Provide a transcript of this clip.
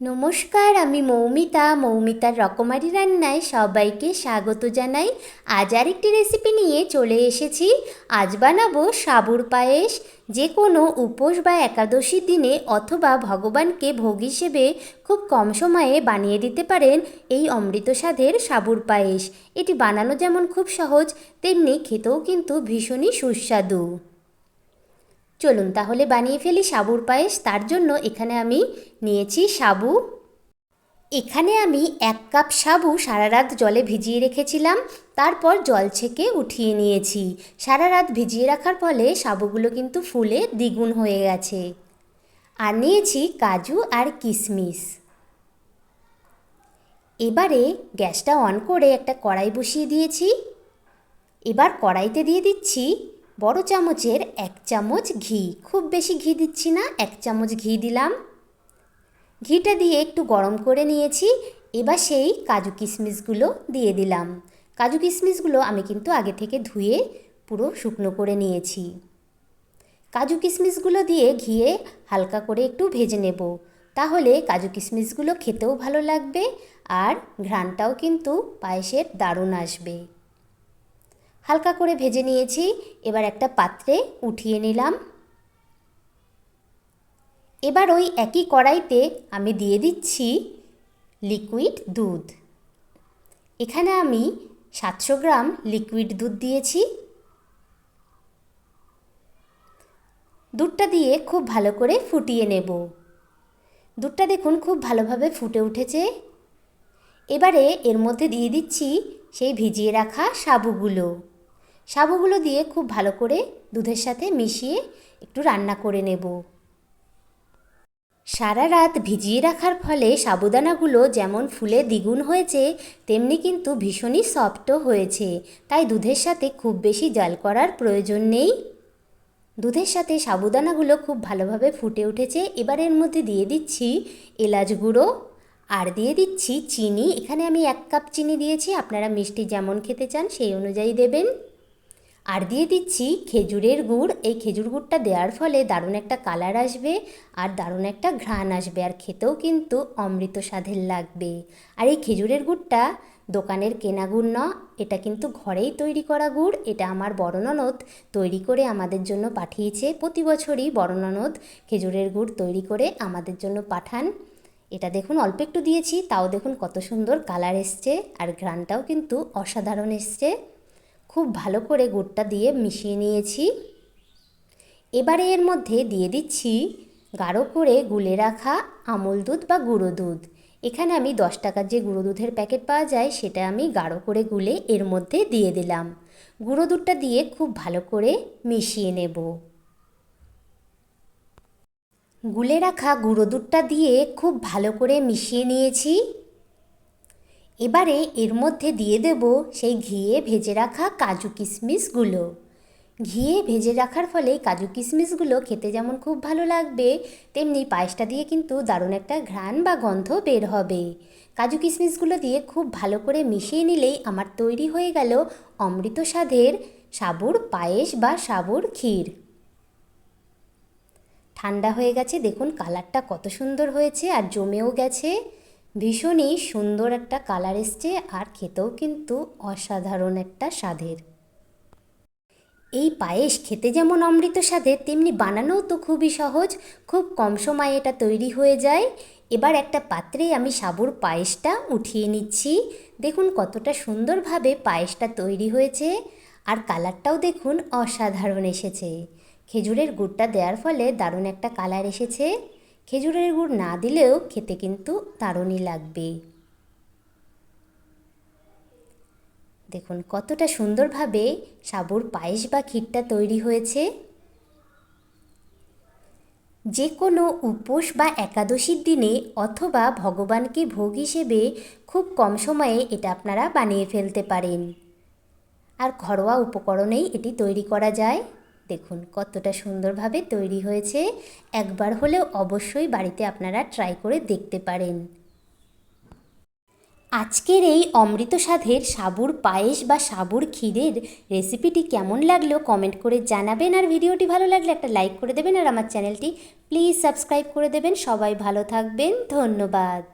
নমস্কার, আমি মৌমিতা। মৌমিতার রকমারি রান্নায় সবাইকে স্বাগত জানাই। আজ আরেকটি রেসিপি নিয়ে চলে এসেছি। আজ বানাবো সাবুর পায়েস। যে কোনো উপোস বা একাদশীর দিনে অথবা ভগবানকে ভোগ হিসেবে খুব কম সময়ে বানিয়ে দিতে পারেন এই অমৃত স্বাদের সাবুর পায়েস। এটি বানানো যেমন খুব সহজ, তেমনি খেতেও কিন্তু ভীষণই সুস্বাদু। চলুন তাহলে বানিয়ে ফেলি সাবুর পায়েস। তার জন্য এখানে আমি নিয়েছি সাবু। এখানে আমি এক কাপ সাবু সারা রাত জলে ভিজিয়ে রেখেছিলাম। তারপর জল ছেঁকে উঠিয়ে নিয়েছি। সারা রাত ভিজিয়ে রাখার ফলে সাবুগুলো কিন্তু ফুলে দ্বিগুণ হয়ে গেছে। আর নিয়েছি কাজু আর কিশমিশ। এবারে গ্যাসটা অন করে একটা কড়াই বসিয়ে দিয়েছি। এবার কড়াইতে দিয়ে দিচ্ছি বড় চামচের এক চামচ ঘি। খুব বেশি ঘি দিচ্ছি না, এক চামচ ঘি দিলাম। ঘিটা দিয়ে একটু গরম করে নিয়েছি, এবার সেই কাজু কিশমিশগুলো দিয়ে দিলাম। কাজু কিশমিশগুলো আমি কিন্তু আগে থেকে ধুয়ে পুরো শুকনো করে নিয়েছি। কাজু কিশমিশগুলো দিয়ে ঘিয়ে হালকা করে একটু ভেজে নেব। তাহলে কাজু কিশমিশগুলো খেতেও ভালো লাগবে আর ঘ্রাণটাও কিন্তু পায়েসের দারুণ আসবে। হালকা করে ভেজে নিয়েছি। এবার একটা পাত্রে উঠিয়ে নিলাম। এবার ওই একই কড়াইতে আমি দিয়ে দিচ্ছি লিকুইড দুধ। এখানে আমি সাতশো গ্রাম লিকুইড দুধ দিয়েছি। দুধটা দিয়ে খুব ভালো করে ফুটিয়ে নেব। দুধটা দেখুন খুব ভালোভাবে ফুটে উঠেছে। এবারে এর মধ্যে দিয়ে দিচ্ছি সেই ভিজিয়ে রাখা সাবুগুলো। সাবুগুলো দিয়ে খুব ভালো করে দুধের সাথে মিশিয়ে একটু রান্না করে নেব। সারা রাত ভিজিয়ে রাখার ফলে সাবুদানাগুলো যেমন ফুলে দ্বিগুণ হয়েছে, তেমনি কিন্তু ভীষণই সফটও হয়েছে। তাই দুধের সাথে খুব বেশি জাল করার প্রয়োজন নেই। দুধের সাথে সাবুদানাগুলো খুব ভালোভাবে ফুটে উঠেছে। এবার এর মধ্যে দিয়ে দিচ্ছি এলাচ গুঁড়ো। আর দিয়ে দিচ্ছি চিনি। এখানে আমি এক কাপ চিনি দিয়েছি। আপনারা মিষ্টি যেমন খেতে চান সেই অনুযায়ী দেবেন। আর দিয়ে দিচ্ছি খেজুরের গুড়। এই খেজুর গুড়টা দেওয়ার ফলে দারুণ একটা কালার আসবে আর দারুণ একটা ঘ্রাণ আসবে আর খেতেও কিন্তু অমৃত স্বাদের লাগবে। আর এই খেজুরের গুড়টা দোকানের কেনা গুড় ন এটা কিন্তু ঘরেই তৈরি করা গুড়। এটা আমার বড় ননদ তৈরি করে আমাদের জন্য পাঠিয়েছে। প্রতি বছরই বড় ননদ খেজুরের গুড় তৈরি করে আমাদের জন্য পাঠান। এটা দেখুন, অল্প একটু দিয়েছি, তাও দেখুন কত সুন্দর কালার এসছে আর ঘ্রাণটাও কিন্তু অসাধারণ এসছে। খুব ভালো করে গুড়টা দিয়ে মিশিয়ে নিয়েছি। এবারে এর মধ্যে দিয়ে দিচ্ছি গাঢ় করে গুলে রাখা আমল দুধ বা গুঁড়ো দুধ। এখানে আমি দশ টাকার যে গুঁড়ো দুধের প্যাকেট পাওয়া যায়, সেটা আমি গাঢ় করে গুলে এর মধ্যে দিয়ে দিলাম। গুঁড়ো দুধটা দিয়ে খুব ভালো করে মিশিয়ে নেব। গুলে রাখা গুঁড়ো দুধটা দিয়ে খুব ভালো করে মিশিয়ে নিয়েছি। এবারে এর মধ্যে দিয়ে দেব সেই ঘিয়ে ভেজে রাখা কাজু কিশমিশগুলো ঘিয়ে ভেজে রাখার ফলে কাজু কিশমিশগুলো খেতে যেমন খুব ভালো লাগবে, তেমনি পায়েসটা দিয়ে কিন্তু দারুণ একটা ঘ্রাণ বা গন্ধ বের হবে। কাজু কিশমিশগুলো দিয়ে খুব ভালো করে মিশিয়ে নিলেই আমার তৈরি হয়ে গেল অমৃত স্বাদের সাবুর পায়েস বা সাবুর ক্ষীর। ঠান্ডা হয়ে গেছে, দেখুন কালারটা কত সুন্দর হয়েছে আর জমেও গেছে। ভীষণই সুন্দর একটা কালার এসছে আর খেতেও কিন্তু অসাধারণ একটা স্বাদের। এই পায়েস খেতে যেমন অমৃত স্বাদের, তেমনি বানানোও তো খুবই সহজ। খুব কম সময়ে এটা তৈরি হয়ে যায়। এবার একটা পাত্রে আমি সাবুর পায়েসটা উঠিয়ে নিচ্ছি। দেখুন কতটা সুন্দরভাবে পায়েসটা তৈরি হয়েছে। আর কালারটাও দেখুন অসাধারণ এসেছে। খেজুরের গুড়টা দেওয়ার ফলে দারুণ একটা কালার এসেছে। খেজুরের গুড় না দিলেও খেতে কিন্তু দারুণই লাগবে। দেখুন, কতটা সুন্দরভাবে সাবুর পায়েস বা ক্ষীরটা তৈরি হয়েছে। যে কোনো উপোস বা একাদশীর দিনে অথবা ভগবানকে ভোগ হিসেবে খুব কম সময়ে এটা আপনারা বানিয়ে ফেলতে পারেন। আর ঘরোয়া উপকরণেই এটি তৈরি করা যায়। দেখুন, কতটা সুন্দরভাবে তৈরি হয়েছে। একবার হলেও অবশ্যই বাড়িতে আপনারা ট্রাই করে দেখতে পারেন। আজকের এই অমৃত স্বাদের সাবুর পায়েস বা সাবুর ক্ষীরের রেসিপিটি কেমন লাগল কমেন্ট করে জানাবেন। আর ভিডিওটি ভালো লাগলে একটা লাইক করে দেবেন। আর আমার চ্যানেলটি প্লিজ সাবস্ক্রাইব করে দেবেন। সবাই ভালো থাকবেন। ধন্যবাদ।